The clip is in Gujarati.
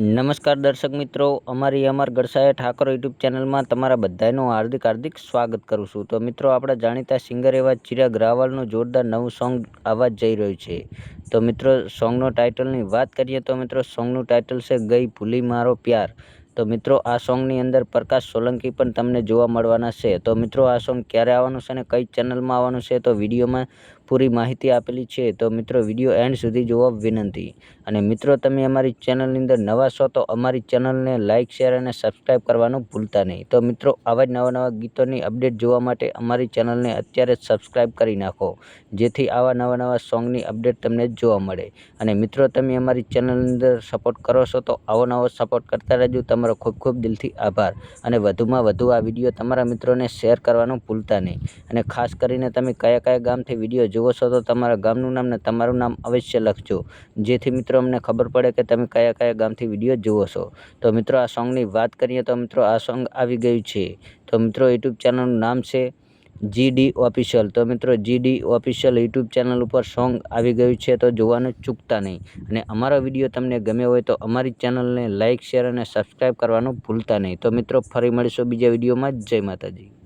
નમસ્કાર દર્શક મિત્રો, અમારી અમાર ગરસાએ ઠાકોર યુટ્યુબ ચેનલમાં તમારા બધાનું હાર્દિક હાર્દિક સ્વાગત કરું છું. તો મિત્રો, આપણા જાણીતા સિંગર એવા ચિરાગ રાવલનું જોરદાર નવું સોંગ આવવા જઈ રહ્યું છે. તો મિત્રો, સોંગનો ટાઇટલની વાત કરીએ તો મિત્રો, સોંગનું ટાઇટલ છે ગઈ ભૂલી મારો પ્યાર. તો મિત્રો, આ સોંગની અંદર પ્રકાશ સોલંકી પણ તમને જોવા મળવાના છે. તો મિત્રો, આ સોંગ ક્યારે આવવાનું છે અને કઈ ચેનલમાં આવવાનું છે તો વિડીયોમાં પૂરી માહિતી આપેલી છે, તો મિત્રો વીડિયો એન્ડ સુધી જોવા વિનંતી. અને મિત્રો, તમે અમારી ચેનલની અંદર નવા છો, તો અમારી ચેનલને લાઇક શેર અને સબસ્ક્રાઈબ કરવાનું ભૂલતા નહીં. તો મિત્રો, આવા જ નવા નવા ગીતોની અપડેટ જોવા માટે અમારી ચેનલને અત્યારે જ સબસ્ક્રાઈબ કરી નાખો, જેથી આવા નવા નવા સોંગની અપડેટ તમને જોવા મળે. અને મિત્રો, તમે અમારી ચેનલની અંદર સપોર્ટ કરો છો, તો આવો નવો સપોર્ટ કરતા રહેજો. તમારો ખૂબ ખૂબ દિલથી આભાર. અને વધુમાં વધુ આ વીડિયો તમારા મિત્રોને શેર કરવાનું ભૂલતા નહીં. અને ખાસ કરીને તમે કયા કયા ગામથી વીડિયો જુઓ તો તમારા ગામનું નામ ને તમારું નામ અવશ્ય લખજો. જેથી મિત્રો અમને ખબર પડે કે તમે કયા કયા ગામથી વીડિયો જુઓ છો. તો મિત્રો આ સોંગની વાત કરીએ તો મિત્રો આ સોંગ આવી ગયું છે. તો મિત્રો યુટ્યુબ ચેનલનું નામ છે જીડી ઓફિશિયલ તો મિત્રો જીડી ઓફિશિયલ યુટ્યુબ ચેનલ ઉપર સોંગ આવી ગયું છે તો જોવાનું ચૂકતા નહીં. અને અમારો વીડિયો તમને ગમે હોય તો અમારી ચેનલને લાઇક શેર અને સબસ્ક્રાઈબ કરવાનું ભૂલતા નહીં. તો મિત્રો ફરી મળીશું બીજા વિડીયોમાં. જય માતાજી.